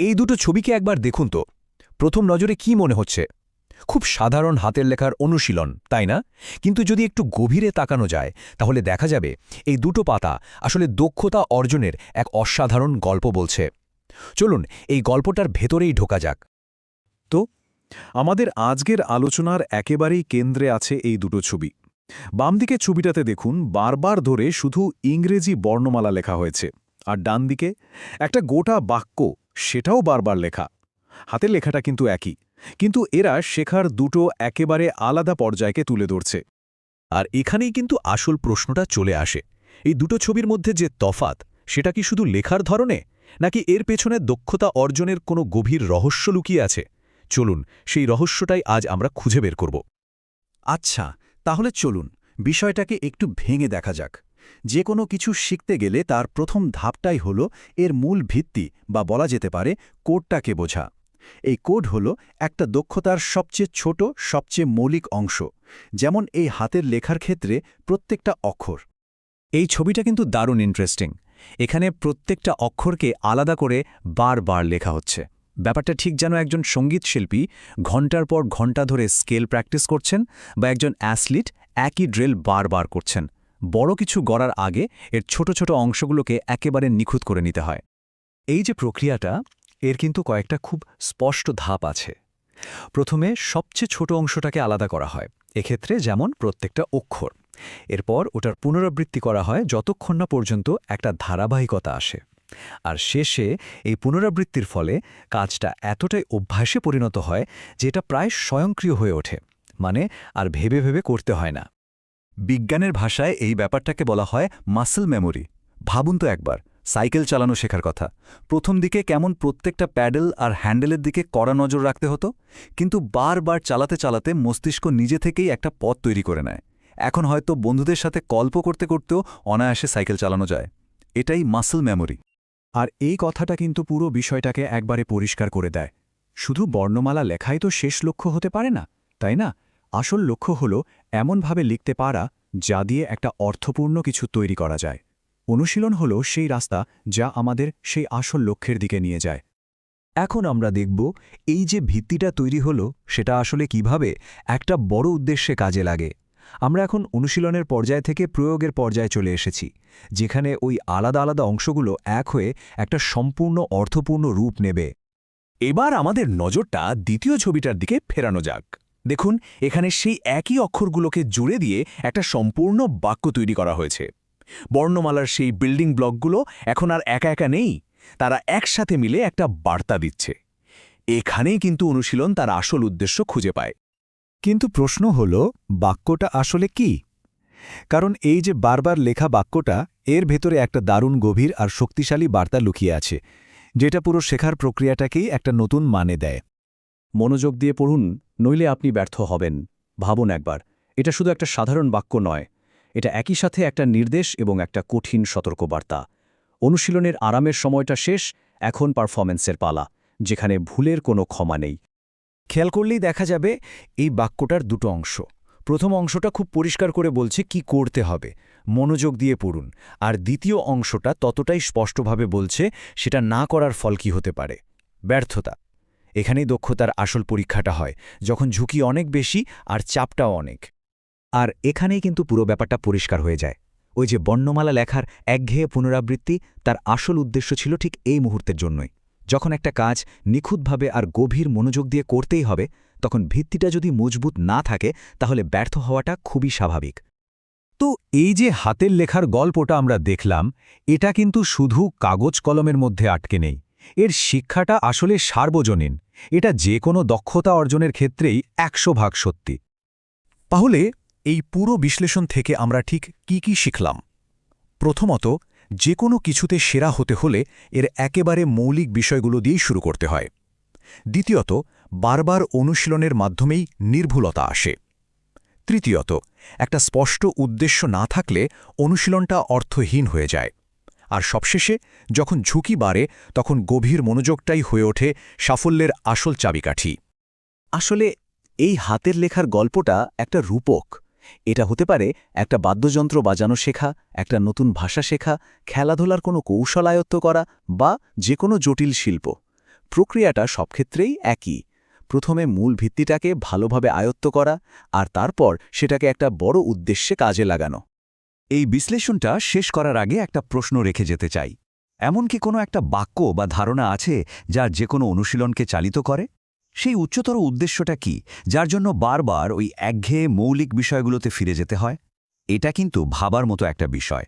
এই দুটো ছবিকে একবার দেখুন তো। প্রথম নজরে কি মনে হচ্ছে? খুব সাধারণ হাতের লেখার অনুশীলন, তাই না? কিন্তু যদি একটু গভীরে তাকানো যায়, তাহলে দেখা যাবে এই দুটো পাতা আসলে দক্ষতা অর্জনের এক অসাধারণ গল্প বলছে। চলুন, এই গল্পটার ভেতরেই ঢোকা যাক। তো, আমাদের আজকের আলোচনার একেবারেই কেন্দ্রে আছে এই দুটো ছবি। বাম দিকে ছবিটাতে দেখুন, বারবার ধরে শুধু ইংরেজি বর্ণমালা লেখা হয়েছে। আর ডান দিকে একটা গোটা বাক্য সেটাও বারবার লেখা। হাতের লেখাটা কিন্তু একই। কিন্তু এরা শেখার দুটো একেবারে আলাদা পর্যায়কে তুলে ধরছে। আর এখানেই কিন্তু আসল প্রশ্নটা চলে আসে। এই দুটো ছবির মধ্যে যে তফাত, সেটা কি শুধু লেখার ধরনে, নাকি এর পেছনে দক্ষতা অর্জনের কোনো গভীর রহস্য লুকিয়ে আছে? চলুন, সেই রহস্যটাই আজ আমরা খুঁজে বের করব। আচ্ছা তাহলে চলুন, বিষয়টাকে একটু ভেঙে দেখা যাক। যে কোনো কিছু শিখতে গেলে তার প্রথম ধাপটাই হল এর মূল ভিত্তি বা বলা যেতে পারে কোডটাকে বোঝা। এই কোড হল একটা দক্ষতার সবচেয়ে ছোট, সবচেয়ে মৌলিক অংশ, যেমন এই হাতের লেখার ক্ষেত্রে প্রত্যেকটা অক্ষর। এই ছবিটা কিন্তু দারুণ ইন্টারেস্টিং এখানে প্রত্যেকটা অক্ষরকে আলাদা করে বারবার লেখা হচ্ছে। ব্যাপারটা ঠিক যেন একজন সংগীত শিল্পী ঘণ্টার পর ঘণ্টা ধরে স্কেল প্র্যাকটিস করছেন বা একজন অ্যাসলিট একই ড্রিল বারবার করছেন। বড় কিছু গড়ার আগে এর ছোট ছোট অংশগুলোকে একেবারে নিখুঁত করে নিতে হয়। এই যে প্রক্রিয়াটা, এর কিন্তু কয়েকটা খুব স্পষ্ট ধাপ আছে। প্রথমে সবচেয়ে ছোট অংশটাকে আলাদা করা হয়, এক্ষেত্রে যেমন প্রত্যেকটা অক্ষর। এরপর ওটার পুনরাবৃত্তি করা হয় যতক্ষণ না পর্যন্ত একটা ধারাবাহিকতা আসে। আর শেষে এই পুনরাবৃত্তির ফলে কাজটা এতটাই অভ্যাসে পরিণত হয় যে এটা প্রায় স্বয়ংক্রিয় হয়ে ওঠে। মানে আর ভেবে ভেবে করতে হয় না। বিজ্ঞানের ভাষায় এই ব্যাপারটাকে বলা হয় মাসল মেমোরি ভাবুন তো একবার, সাইকেল চালানো শেখার কথা। প্রথম দিকে কেমন প্রত্যেকটা প্যাডেল আর হ্যান্ডেলের দিকে কড়া নজর রাখতে হতো, কিন্তু বারবার চালাতে চালাতে মস্তিষ্ক নিজে থেকেই একটা পথ তৈরি করে নেয়। এখন হয়তো বন্ধুদের সাথে গল্প করতে করতেও অনায়াসে সাইকেল চালানো যায়। এটাই মাসল মেমোরি আর এই কথাটা কিন্তু পুরো বিষয়টাকে একবারে পরিষ্কার করে দেয়। শুধু বর্ণমালা লেখাই তো শেষ লক্ষ্য হতে পারে না, তাই না? আসল লক্ষ্য হল এমনভাবে লিখতে পারা যা দিয়ে একটা অর্থপূর্ণ কিছু তৈরি করা যায়। অনুশীলন হল সেই রাস্তা যা আমাদের সেই আসল লক্ষ্যের দিকে নিয়ে যায়। এখন আমরা দেখব এই যে ভিত্তিটা তৈরি হলো, সেটা আসলে কীভাবে একটা বড় উদ্দেশ্যে কাজে লাগে। আমরা এখন অনুশীলনের পর্যায় থেকে প্রয়োগের পর্যায়ে চলে এসেছি, যেখানে ওই আলাদা আলাদা অংশগুলো এক হয়ে একটা সম্পূর্ণ অর্থপূর্ণ রূপ নেবে। এবার আমাদের নজরটা দ্বিতীয় ছবিটার দিকে ফেরানো যাক। দেখুন, এখানে সেই একই অক্ষরগুলোকে জুড়ে দিয়ে একটা সম্পূর্ণ বাক্য তৈরি করা হয়েছে। বর্ণমালার সেই বিল্ডিং ব্লকগুলো এখন আর একা একা নেই, তারা একসাথে মিলে একটা বার্তা দিচ্ছে। এখানেই কিন্তু অনুশীলন তার আসল উদ্দেশ্য খুঁজে পায়। কিন্তু প্রশ্ন হল, বাক্যটা আসলে কি? কারণ এই যে বারবার লেখা বাক্যটা, এর ভেতরে একটা দারুণ গভীর আর শক্তিশালী বার্তা লুকিয়ে আছে, যেটা পুরো শেখার প্রক্রিয়াটাকেই একটা নতুন মানে দেয়। মনোযোগ দিয়ে পড়ুন, নইলে আপনি ব্যর্থ হবেন। ভাবুন একবার, এটা শুধু একটা সাধারণ বাক্য নয়, এটা একই সাথে একটা নির্দেশ এবং একটা কঠিন সতর্কবার্তা। অনুশীলনের আরামের সময়টা শেষ, এখন পারফরমেন্সের পালা, যেখানে ভুলের কোনো ক্ষমা নেই। খেয়াল করলেই দেখা যাবে, এই বাক্যটার দুটো অংশ। প্রথম অংশটা খুব পরিষ্কার করে বলছে কি করতে হবে। মনোযোগ দিয়ে পড়ুন, আর দ্বিতীয় অংশটা ততটাই স্পষ্টভাবে বলছে, সেটা না করার ফল কি হতে পারে। ব্যর্থতা। এখানেই দক্ষতার আসল পরীক্ষাটা হয়, যখন ঝুঁকি অনেক বেশি আর চাপটাও অনেক। আর এখানেই কিন্তু পুরো ব্যাপারটা পরিষ্কার হয়ে যায়। ওই যে বর্ণমালা লেখার একঘেয়ে পুনরাবৃত্তি তার আসল উদ্দেশ্য ছিল ঠিক এই মুহূর্তের জন্যই। যখন একটা কাজ নিখুঁতভাবে আর গভীর মনোযোগ দিয়ে করতেই হবে, তখন ভিত্তিটা যদি মজবুত না থাকে, তাহলে ব্যর্থ হওয়াটা খুবই স্বাভাবিক। তো এই যে হাতের লেখার গল্পটা আমরা দেখলাম, এটা কিন্তু শুধু কাগজ কলমের মধ্যে আটকে নেই। এর শিক্ষাটা আসলে সার্বজনীন। এটা যে কোনো দক্ষতা অর্জনের ক্ষেত্রেই একশো ভাগ সত্যি। তাহলে এই পুরো বিশ্লেষণ থেকে আমরা ঠিক কি কি শিখলাম? প্রথমত যে কোনো কিছুতে সেরা হতে হলে এর একেবারে মৌলিক বিষয়গুলো দিয়েই শুরু করতে হয়। দ্বিতীয়ত, বারবার অনুশীলনের মাধ্যমেই নির্ভুলতা আসে। তৃতীয়ত, একটা স্পষ্ট উদ্দেশ্য না থাকলে অনুশীলনটা অর্থহীন হয়ে যায়। আর সবশেষে, যখন ঝুঁকি বাড়ে, তখন গভীর মনোযোগটাই হয়ে ওঠে সাফল্যের আসল চাবিকাঠি। আসলে, এই হাতের লেখার গল্পটা একটা রূপক। এটা হতে পারে একটা বাদ্যযন্ত্র বাজানো শেখা, একটা নতুন ভাষা শেখা, খেলাধুলার কোনো কৌশল আয়ত্ত করা বা যে কোনো জটিল শিল্প। প্রক্রিয়াটা সব ক্ষেত্রেই একই। প্রথমে মূল ভিত্তিটাকে ভালোভাবে আয়ত্ত করা আর তারপর সেটাকে একটা বড় উদ্দেশ্যে কাজে লাগানো। এই বিশ্লেষণটা শেষ করার আগে একটা প্রশ্ন রেখে যেতে চাই। এমন কি কোনো একটা বাক্য বা ধারণা আছে যা যে কোনো অনুশীলনকে চালিত করে? সেই উচ্চতর উদ্দেশ্যটা কি, যার জন্য বারবার ওই একঘেয়ে মৌলিক বিষয়গুলোতে ফিরে যেতে হয়? এটা কিন্তু ভাবার মতো একটা বিষয়।